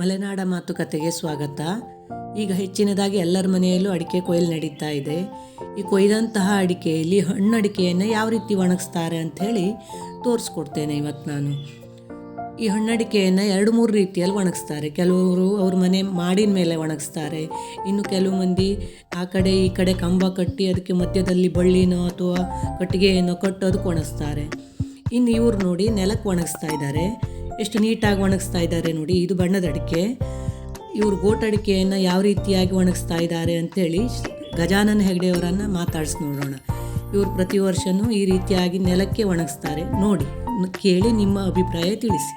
ಮಲೆನಾಡ ಮಾತುಕತೆಗೆ ಸ್ವಾಗತ. ಈಗ ಹೆಚ್ಚಿನದಾಗಿ ಎಲ್ಲರ ಮನೆಯಲ್ಲೂ ಅಡಿಕೆ ಕೊಯ್ಲು ನಡೀತಾ ಇದೆ. ಈ ಕೊಯ್ದಂತಹ ಅಡಿಕೆಯಲ್ಲಿ ಹಣ್ಣು ಅಡಿಕೆಯನ್ನು ಯಾವ ರೀತಿ ಒಣಗಿಸ್ತಾರೆ ಅಂಥೇಳಿ ತೋರಿಸ್ಕೊಡ್ತೇನೆ ಇವತ್ತು ನಾನು. ಈ ಹಣ್ಣಡಿಕೆಯನ್ನು ಎರಡು ಮೂರು ರೀತಿಯಲ್ಲಿ ಒಣಗಿಸ್ತಾರೆ. ಕೆಲವರು ಅವ್ರ ಮನೆ ಮಾಡಿನ ಮೇಲೆ ಒಣಗಿಸ್ತಾರೆ. ಇನ್ನು ಕೆಲವು ಮಂದಿ ಆ ಕಡೆ ಈ ಕಡೆ ಕಂಬ ಕಟ್ಟಿ ಅದಕ್ಕೆ ಮಧ್ಯದಲ್ಲಿ ಬಳ್ಳಿನೋ ಅಥವಾ ಕಟ್ಟಿಗೆಯನ್ನು ಕಟ್ಟೋದಕ್ಕೆ ಒಣಗಿಸ್ತಾರೆ. ಇನ್ನು ಇವ್ರು ನೋಡಿ ನೆಲಕ್ಕೆ ಒಣಗಿಸ್ತಾ ಇದ್ದಾರೆ. ಎಷ್ಟು ನೀಟಾಗಿ ಒಣಗಿಸ್ತಾ ಇದ್ದಾರೆ ನೋಡಿ, ಇದು ಬಣ್ಣದ ಅಡಿಕೆ. ಇವರು ಗೋಟ್ ಅಡಿಕೆಯನ್ನು ಯಾವ ರೀತಿಯಾಗಿ ಒಣಗಿಸ್ತಾ ಇದ್ದಾರೆ ಅಂಥೇಳಿ ಗಜಾನನ ಹೆಗಡೆಯವರನ್ನು ಮಾತಾಡಿಸಿ ನೋಡೋಣ. ಇವರು ಪ್ರತಿ ವರ್ಷವೂ ಈ ರೀತಿಯಾಗಿ ನೆಲಕ್ಕೆ ಒಣಗಿಸ್ತಾರೆ. ನೋಡಿ, ಕೇಳಿ ನಿಮ್ಮ ಅಭಿಪ್ರಾಯ ತಿಳಿಸಿ.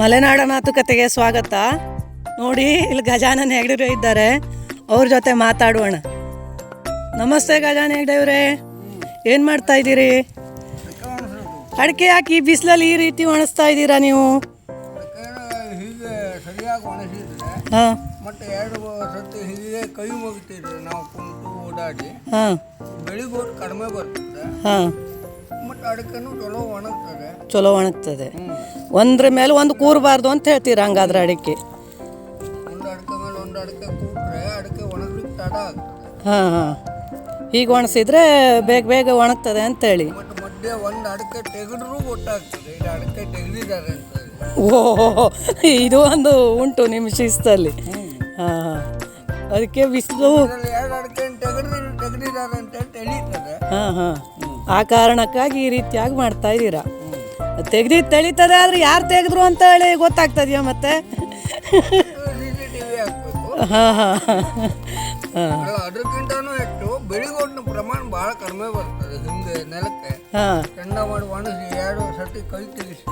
ಮಲೆನಾಡ ಮಾತುಕತೆಗೆ ಸ್ವಾಗತ. ನೋಡಿ, ಇಲ್ಲಿ ಗಜಾನನ ಹೆಗಡೆಯವರು ಇದ್ದಾರೆ. ಅವ್ರ ಜೊತೆ ಮಾತಾಡೋಣ ನಮಸ್ತೆ ಗಜಾನ ಹೆಗಡೆಯವರೇ. ಏನು ಮಾಡ್ತಾ ಇದ್ದೀರಿ? ಅಡಿಕೆ ಹಾಕಿ ಬಿಸಿಲಲ್ಲಿ ಈ ರೀತಿ ಒಣಸ್ತಾ ಇದ್ದೀರಾ ನೀವು? ಹೀಗೆ ಸರಿಯಾಗಿ ಹಾಂ. ಮತ್ತೆ ಎರಡು ಸತಿ ಹೀಗೆ ಕೈ ಮುಗಿತಿದ್ರೆ ನಾವು ಕುಂತು ಓಡಾಡಿ ಹಾಂ. ಬೆಳಿಗೋಟ್ ಕಡಿಮೆ ಬರ್ತದೆ. ಹಾಂ. ಮತ್ತು ಅಡಿಕೆನೂ ಚಲೋ ಒಣಗ್ತದೆ. ಚಲೋ ಒಣಗ್ತದೆ. ಒಂದ್ರ ಮೇಲೆ ಒಂದು ಕೂರಬಾರ್ದು ಅಂತ ಹೇಳ್ತೀರ ಹಂಗಾದ್ರೆ ಅಡಿಕೆ? ಒಂದು ಅಡಿಕೆ ಮೇಲೆ ಒಂದು ಅಡಿಕೆ ಕೂಟ್ರೆ ಅಡಿಕೆ ಒಣಗ್ಲಿಕ್ಕೆ ತಡ ಆಗ್ತದೆ. ಹಾಂ ಹಾಂ. ಹೀಗೆ ಒಣಸಿದ್ರೆ ಬೇಗ ಬೇಗ ಒಣಗ್ತದೆ ಅಂತೇಳಿ ಮತ್ತು ಒಂದು ಅಡಕೆ ತೆಗೆದ್ರೂ ಗೊತ್ತಾಗ್ತದೆ. ಇದು ಅಡಕೆ ತೆಗೆದಿದ್ದಾರೆ ಅಂತ. ಓಹೋ ಇದು ಒಂದು ಉಂಟು ನಿಮ್ಮ ಶಿಸ್ತಲ್ಲಿ. ಹಾಂ ಹಾಂ. ಅದಕ್ಕೆ ಬಿಸಿಲು ಇದರಲ್ಲಿ ಎರಡು ಅಡಕೆ ತೆಗೆದು ತೆಗೆದಿದ್ದಾರೆ ಅಂತ ತಿಳಿತದೆ. ಹಾಂ ಹಾಂ. ಆ ಕಾರಣಕ್ಕಾಗಿ ಈ ರೀತಿಯಾಗಿ ಮಾಡ್ತಾ ಇದ್ದೀರಾ? ತೆಗ್ದಿದ್ದು ತೆಳಿತದೆ ಆದರೆ ಯಾರು ತೆಗೆದ್ರು ಅಂತ ಹೇಳಿ ಗೊತ್ತಾಗ್ತದೆಯಾ ಮತ್ತೆ? ಸಿ ಸಿ ಟಿ ವಿ ಹಾಕ್ಬೇಕು. ಹಾಂ ಹಾಂ ಹಾಂ. ಅಲ್ಲ ಅದಕ್ಕಿಂತನೂ ಹೆಚ್ಚು ಬೆಳಿಗೋಟ್ನ ಪ್ರಮಾಣ ಬಹಳ ಕಡಿಮೆ ಬರ್ತದೆ ಹಿಂದೆ ನೆಲಕ್ಕೆ. ಚೆಂದ ಮಾಡಿ ಒಣಗಿಸಿ ಎರಡು ಸತಿ ಕೈ ತೀರಿಸಿ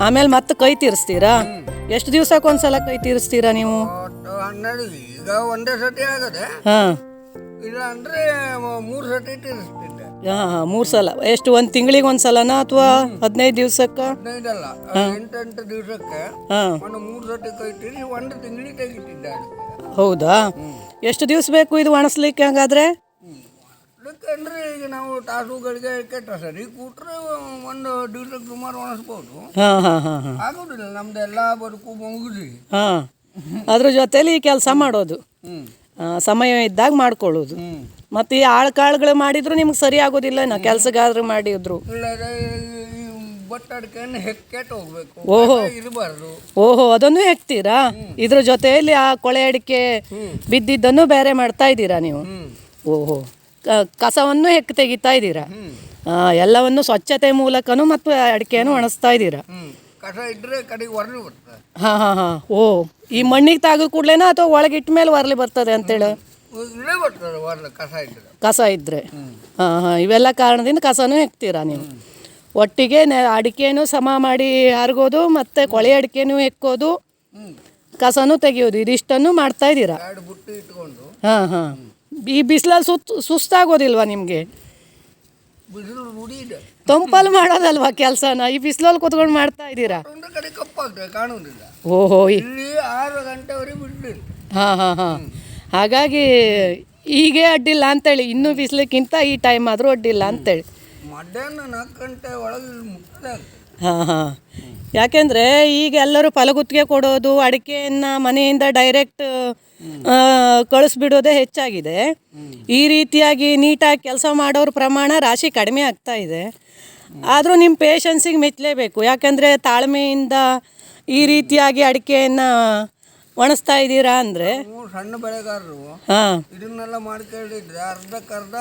ಆಮೇಲೆ ಮತ್ತೆ ಕೈ ತೀರಿಸ್ತೀರಾ? ಎಷ್ಟು ದಿವ್ಸಕ್ಕೆ ಒಂದ್ಸಲ ಕೈ ತೀರಿಸ್ತೀರಾ ನೀವು? ಹನ್ನೆರಡು ಈಗ ಒಂದೇ ಸತಿ ಆಗದೆ. ಹಾಂ. ಇಲ್ಲ ಅಂದ್ರೆ ಮೂರು ಸತಿ ತೀರಿಸ್ತಿದ್ದೆ ಹಾಂ ಹಾಂ ಮೂರು ಸಲ. ಎಷ್ಟು ಒಂದು ತಿಂಗಳಿಗೆ ಒಂದು ಸಲನಾ ಅಥವಾ ಹದಿನೈದು ದಿವ್ಸಕ್ಕೆ? ಹದಿನೈದಲ್ಲ ಎಂಟೆಂಟು ದಿವಸಕ್ಕೆ ಹಾಂ. ಒಂದು ಮೂರು ಸತಿ ಕೈ ತೀರಿಸಿ ಒಂದು ತಿಂಗಳಿಗೆ ತೆಗಿತಿದ್ದೆ ಹೌದಾ? ಎಷ್ಟು ದಿವ್ಸ ಬೇಕು ಇದು ಒಣಸ್ಲಿಕ್ಕೆ ಹಂಗಾದ್ರೆ? ಅಂದ್ರೆ ಈಗ ನಾವು ತಾಸುಗಳಿಗೆ ಕೆಟ್ಟ ಸರಿ ಕೂಟ್ರೆ ಒಂದು ದಿವಸಕ್ಕೆ ಸುಮಾರು ಒಣಸ್ಬೋದು. ಹಾಂ ಹಾಂ ಹಾಂ ಹಾಂ. ಆಗೋದಿಲ್ಲ ನಮ್ದೆಲ್ಲ ಬದುಕು ಮುಗಿಸಿ ಹಾಂ. ಅದ್ರ ಜೊತೆಲಿ ಕೆಲಸ ಮಾಡೋದು. ಸಮಯ ಇದ್ದಾಗ ಮಾಡ್ಕೊಳ್ಳೋದು. ಮತ್ತು ಈ ಆಳು ಕಾಳುಗಳು ಮಾಡಿದ್ರು ನಿಮ್ಗೆ ಸರಿ ಆಗೋದಿಲ್ಲ ನಾ ಕೆಲಸಗಾರರು ಮಾಡಿದ್ರು. ಓಹೋ. ಓಹೋ ಅದನ್ನು ಹೆಕ್ತೀರಾ? ಇದ್ರ ಜೊತೆಯಲ್ಲಿ ಆ ಕೊಳೆ ಅಡಿಕೆ ಬಿದ್ದಿದ್ದನ್ನು ಬೇರೆ ಮಾಡ್ತಾ ಇದ್ದೀರಾ ನೀವು? ಓಹೋ. ಕಸವನ್ನು ಹೆಕ್ ತೆಗಿತಾ ಇದ್ದೀರಾ? ಎಲ್ಲವನ್ನು ಸ್ವಚ್ಛತೆ ಮೂಲಕನೂ ಮತ್ತು ಅಡಿಕೆಯನ್ನು ಒಣಸ್ತಾ ಇದ್ದೀರಾ? ಹಾ ಹಾ ಹಾ. ಓ ಈ ಮಣ್ಣಿಗೆ ತಾಗಿದ ಕೂಡಲೇನಾ ಅಥವಾ ಒಳಗಿಟ್ಟ ಮೇಲೆ ಒರ್ಲಿ ಬರ್ತದೆ ಅಂತೇಳಿ? ಇಲ್ಲೇ ಬರ್ತದೆ ಹೊರಲಿ ಕಸ ಇದ್ರೆ. ಕಸ ಇದ್ದರೆ ಹಾಂ ಹಾಂ ಇವೆಲ್ಲ ಕಾರಣದಿಂದ ಕಸನೂ ಹೆಕ್ತೀರಾ ನೀವು? ಒಟ್ಟಿಗೆ ನೆ ಅಡಿಕೆನೂ ಸಮ ಮಾಡಿ ಹರಗೋದು ಮತ್ತು ಕೊಳೆ ಅಡಿಕೆನೂ ಹೆಕ್ಕೋದು ಕಸನೂ ತೆಗಿಯೋದು. ಇದಿಷ್ಟನ್ನು ಮಾಡ್ತಾ ಇದ್ದೀರಾ? ಎರಡು ಬುಟ್ಟಿ ಇಟ್ಕೊಂಡು ಹಾಂ ಹಾಂ. ಈ ಬಿಸಿಲಲ್ಲಿ ಸುತ್ ಸುಸ್ತಾಗೋದಿಲ್ವಾ ನಿಮಗೆ? ಬಿಸಿಲು ರೂಢಿ ಇದೆ ತಂಪಲ್ಲಿ ಮಾಡೋದಲ್ವಾ ಕೆಲಸನ? ಈ ಬಿಸಿಲಲ್ಲಿ ಕೂತ್ಕೊಂಡು ಮಾಡ್ತಾ ಇದ್ದೀರಾ? ಒಂದು ಕಡೆ ಕಪ್ಪಾಗ್ತದೆ ಕಾಣುವುದಿಲ್ಲ. ಓಹೋ ಇಲ್ಲಿ ಆರು ಗಂಟೆವರೆಗೆ ಹಾಂ ಹಾಂ ಹಾಂ. ಹಾಗಾಗಿ ಈಗೇ ಅಡ್ಡಿಲ್ಲ ಅಂತೇಳಿ ಇನ್ನೂ ಬಿಸಿಲಕ್ಕಿಂತ ಈ ಟೈಮ್ ಆದರೂ ಅಡ್ಡಿಲ್ಲ ಅಂತೇಳಿ. ಮಧ್ಯಾಹ್ನ ನಾಲ್ಕು ಗಂಟೆ ಒಳಗೆ ಮುಕ್ತ ಆಗ್ತದೆ ಹಾಂ ಹಾಂ. ಯಾಕೆಂದರೆ ಈಗ ಎಲ್ಲರೂ ಫಲಗುತ್ತಿಗೆ ಕೊಡೋದು ಅಡಿಕೆಯನ್ನು ಮನೆಯಿಂದ ಡೈರೆಕ್ಟ್ ಕಳಿಸ್ಬಿಡೋದೇ ಹೆಚ್ಚಾಗಿದೆ. ಈ ರೀತಿಯಾಗಿ ನೀಟಾಗಿ ಕೆಲಸ ಮಾಡೋರ ಪ್ರಮಾಣ ರಾಶಿ ಕಡಿಮೆ ಆಗ್ತಾ ಇದೆ. ಆದರೂ ನಿಮ್ಮ ಪೇಷನ್ಸಿಗೆ ಮೆಚ್ಚಲೇಬೇಕು ಯಾಕೆಂದರೆ ತಾಳ್ಮೆಯಿಂದ ಈ ರೀತಿಯಾಗಿ ಅಡಿಕೆಯನ್ನು ಒಣಸ್ತಾ ಇದ್ದೀರಾ ಅಂದರೆ? ನಾವು ಸಣ್ಣ ಬೆಳೆಗಾರರು. ಹಾಂ. ಇದನ್ನೆಲ್ಲ ಮಾಡ್ಕೊಂಡಿದ್ರೆ ಅರ್ಧಕ್ಕರ್ಧ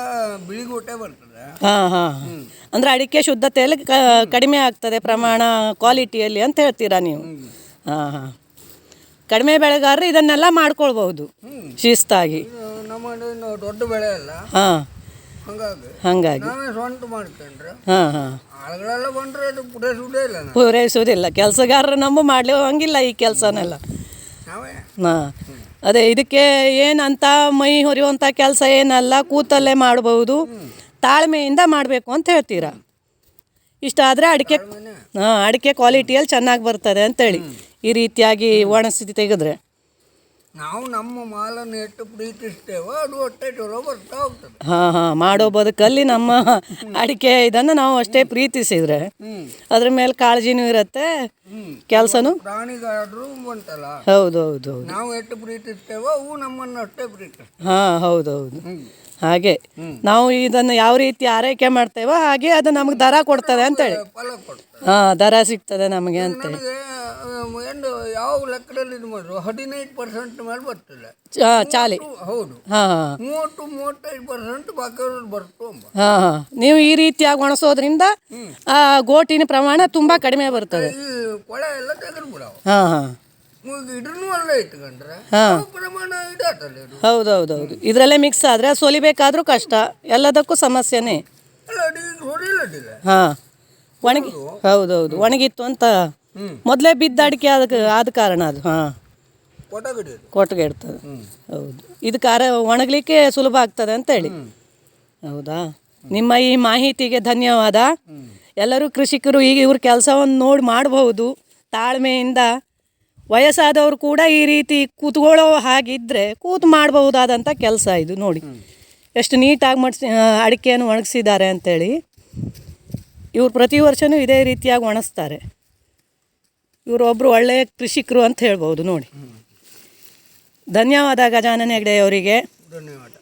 ಬಿಳಿಗೋಟೆ ಬರ್ತದೆ. ಹಾಂ ಹಾಂ ಅಂದರೆ ಅಡಿಕೆ ಶುದ್ಧತೆಯಲ್ಲಿ ಕ ಕಡಿಮೆ ಆಗ್ತದೆ ಪ್ರಮಾಣ ಕ್ವಾಲಿಟಿಯಲ್ಲಿ ಅಂತ ಹೇಳ್ತೀರಾ ನೀವು? ಹಾಂ ಹಾಂ. ಕಡಿಮೆ ಬೆಳೆಗಾರರು ಇದನ್ನೆಲ್ಲ ಮಾಡ್ಕೊಳ್ಬಹುದು ಶಿಸ್ತಾಗಿ. ಇದು ನಮ್ಮ ಇನ್ನು ದೊಡ್ಡ ಬೆಳೆ ಅಲ್ಲ. ಹಾಂ. ಹಂಗಾಗಿ. ಹಾಗಾಗಿ. ನಾವೇ ಸ್ವಂತ ಮಾಡ್ಕೊಂಡ್ರೆ. ಹಾಂ ಹಾಂ. ಆಳುಗಳೆಲ್ಲ ಬಂದ್ರೆ ಅದು ಸುಡೇ ಇಲ್ಲ ನಾವು. ಪೂರೈಸೋದಿಲ್ಲ ಕೆಲಸಗಾರರು ನಮ್ಮ ಮಾಡ್ಲಿ ಹಂಗಿಲ್ಲ ಈ ಕೆಲಸನೆಲ್ಲ. ಹಾಂ. ಅದೇ ಇದಕ್ಕೆ ಏನಂತ ಮೈ ಹೊರೆಯುವಂಥ ಕೆಲಸ ಏನಲ್ಲ ಕೂತಲ್ಲೇ ಮಾಡಬಹುದು ತಾಳ್ಮೆಯಿಂದ ಮಾಡಬೇಕು ಅಂತ ಹೇಳ್ತೀರಾ? ಇಷ್ಟ ಆದರೆ ಅಡಿಕೆ ಹಾಂ ಅಡಿಕೆ ಕ್ವಾಲಿಟಿಯಲ್ಲಿ ಚೆನ್ನಾಗಿ ಬರ್ತದೆ ಅಂತೇಳಿ. ಈ ರೀತಿಯಾಗಿ ಒಣಸಿ ತೆಗೆದ್ರೆ. ನಾವು ನಮ್ಮ ಮಾಲನ್ನು ಎಷ್ಟು ಪ್ರೀತಿಸ್ತೇವೋ ಅದು ಹೊಟ್ಟೆ ಚಲೋ ಬರ್ತಾ ಹೋಗ್ತದೆ. ಹಾಂ ಹಾಂ ಮಾಡೋ ಬದುಕಲ್ಲಿ ನಮ್ಮ ಅಡಿಕೆ ಇದನ್ನು ನಾವು ಅಷ್ಟೇ ಪ್ರೀತಿಸಿದ್ರೆ ಅದ್ರ ಮೇಲೆ ಕಾಳಜಿನೂ ಇರುತ್ತೆ ಕೆಲಸನು. ಪ್ರಾಣಿಗಾದ್ರೂ ಬಂತಲ್ಲ ಹೌದು ಹೌದು ಹೌದು. ನಾವು ಎಷ್ಟು ಪ್ರೀತಿಸ್ತೇವೋ ಅವು ನಮ್ಮನ್ನು ಅಷ್ಟೇ ಪ್ರೀತಿ ಹಾಂ ಹೌದು ಹೌದು. ಹಾಗೆ ನಾವು ಇದನ್ನು ಯಾವ ರೀತಿ ಆರೈಕೆ ಮಾಡ್ತೇವೋ ಹಾಗೆ ಅದು ನಮಗೆ ದರ ಕೊಡ್ತದೆ ಅಂತೇಳಿ. ಹಾ ದರ ಸಿಗ್ತದೆ ನಮಗೆ ಅಂತೇಳಿ. ಏನು ಯಾವ ಲೆಕ್ಕದಲ್ಲಿ ಇದು ಮಾಡಿದ್ರು? ಹದಿನೈದು ಪರ್ಸೆಂಟ್ ಮೇಲೆ ಬರ್ತದೆ. ಚಾಲಿ. ಹೌದು. ಮೂವತ್ತು ಮೂವತ್ತೈದು ಪರ್ಸೆಂಟ್ ಬಾಕಿಯವ್ರದ್ದು ಬರ್ತು ಹಾಂ ನೀವು ಈ ರೀತಿಯಾಗಿ ಒಣಸೋದ್ರಿಂದ ಆ ಗೋಟಿನ ಪ್ರಮಾಣ ತುಂಬಾ ಕಡಿಮೆ ಬರ್ತದೆ. ಕೊಳೆ ಎಲ್ಲ ತೆಗೆದು ಬಿಡವ ಹಾಂ. ಹಾಂ ಇದ್ರೂ ಅಲ್ಲ ಇಟ್ಕೊಂಡ್ರೆ ಹಾಂ. ಯಾವ ಪ್ರಮಾಣ ಇದಾತಲ್ಲ ಇದು? ಹೌದು ಹೌದು ಹೌದು ಇದರಲ್ಲೇ ಮಿಕ್ಸ್ ಆದರೆ ಸೊಲಿಬೇಕಾದ್ರೂ ಕಷ್ಟ. ಎಲ್ಲದಕ್ಕೂ ಸಮಸ್ಯೆನೇ. ಅಲ್ಲ ಹೊಡಿಲದಿಲ್ಲ ಹಾಂ. ಒಣಗಿ ಹೌದೌದು. ಹೌದು ಒಣಗಿತ್ತು ಅಂತ. ಮೊದಲೇ ಬಿದ್ದ ಅಡಿಕೆ ಆದ ಆದ ಕಾರಣ ಅದು ಹಾಂ. ಕೊಟ್ಟಿಗೆ ಇಡ್ತದೆ. ಹೌದು. ಇದು ಕಾರ ಒಣಗಲಿಕ್ಕೆ ಸುಲಭ ಆಗ್ತದೆ ಅಂತೇಳಿ ಹೌದಾ? ನಿಮ್ಮ ಈ ಮಾಹಿತಿಗೆ ಧನ್ಯವಾದ. ಎಲ್ಲರೂ ಕೃಷಿಕರು ಈಗ ಇವ್ರ ಕೆಲಸವನ್ನು ನೋಡಿ ಮಾಡಬಹುದು. ತಾಳ್ಮೆಯಿಂದ ವಯಸ್ಸಾದವರು ಕೂಡ ಈ ರೀತಿ ಕೂತ್ಕೊಳ್ಳೋ ಹಾಗಿದ್ದರೆ ಕೂತು ಮಾಡಬಹುದಾದಂಥ ಕೆಲಸ ಇದು ನೋಡಿ. ಎಷ್ಟು ನೀಟಾಗಿ ಮಡ್ಸಿ ಅಡಿಕೆಯನ್ನು ಒಣಗಿಸಿದ್ದಾರೆ ಅಂತೇಳಿ. ಇವ್ರು ಪ್ರತಿ ವರ್ಷವೂ ಇದೇ ರೀತಿಯಾಗಿ ಒಣಗಿಸ್ತಾರೆ. ಇವರೊಬ್ಬರು ಒಳ್ಳೆಯ ಕೃಷಿಕರು ಅಂತ ಹೇಳ್ಬೋದು ನೋಡಿ. ಧನ್ಯವಾದ ಗಜಾನನ ಹೆಗ್ಡೆ ಅವರಿಗೆ ಧನ್ಯವಾದ.